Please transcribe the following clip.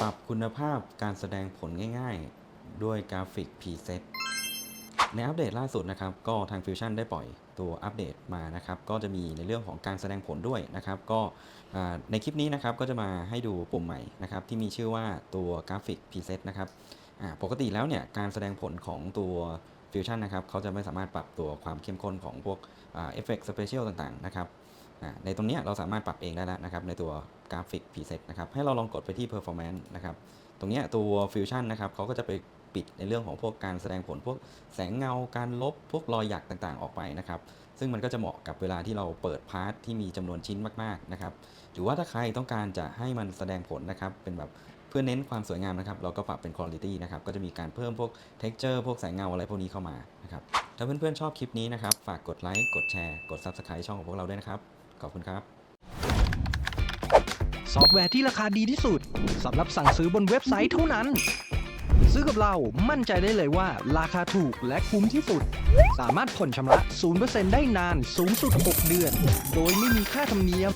ปรับคุณภาพการแสดงผลง่ายๆ ด้วยกราฟิก preset ในอัปเดตล่าสุดนะครับ ก็ทาง Fusion ได้ปล่อยตัวอัปเดตมานะครับ ก็จะมีในเรื่องของการแสดงผลด้วยนะครับ ก็ในคลิปนี้นะครับ ก็จะมาให้ดูปุ่มใหม่นะครับ ที่มีชื่อว่าตัวกราฟิก preset นะครับปกติแล้วเนี่ย การแสดงผลของตัว ฟิวชั่นนะครับเขาจะไม่สามารถปรับตัวความเข้มข้นของพวกเอฟเฟกต์สเปเชียลต่างๆนะครับในตรงนี้เราสามารถปรับเองได้แล้วนะครับในตัวกราฟิก preset นะครับให้เราลองกดไปที่ performance นะครับตรงนี้ตัว Fusion นะครับเขาก็จะไป ปิดในเรื่องของพวกการแสดงผลพวกแสงเงาการลบพวกรอยหยักต่างๆออกไปนะครับซึ่งมันก็จะเหมาะกับเวลาที่เราเปิดพาร์ทที่มีจำนวนชิ้นมากๆนะครับหรือว่าถ้าใครต้องการจะให้มันแสดงผลนะครับเป็นแบบเพื่อเน้นความสวยงามนะครับเราก็ปรับเป็น quality นะครับก็จะมีการเพิ่มพวก texture พวกแสงเงาอะไรพวกนี้เข้ามานะครับถ้าเพื่อนๆชอบคลิปนี้นะครับฝากกดไลค์กดแชร์กด subscribe ช่องของพวกเราด้วยนะครับ ขอบคุณครับ ซอฟต์แวร์ที่ราคาดีที่สุดสำหรับสั่งซื้อบนเว็บไซต์เท่านั้น ซื้อกับเรา มั่นใจได้เลยว่าราคาถูกและคุ้มที่สุด สามารถผ่อนชำระ 0%ได้นานสูงสุด 6 เดือน โดยไม่มีค่าธรรมเนียม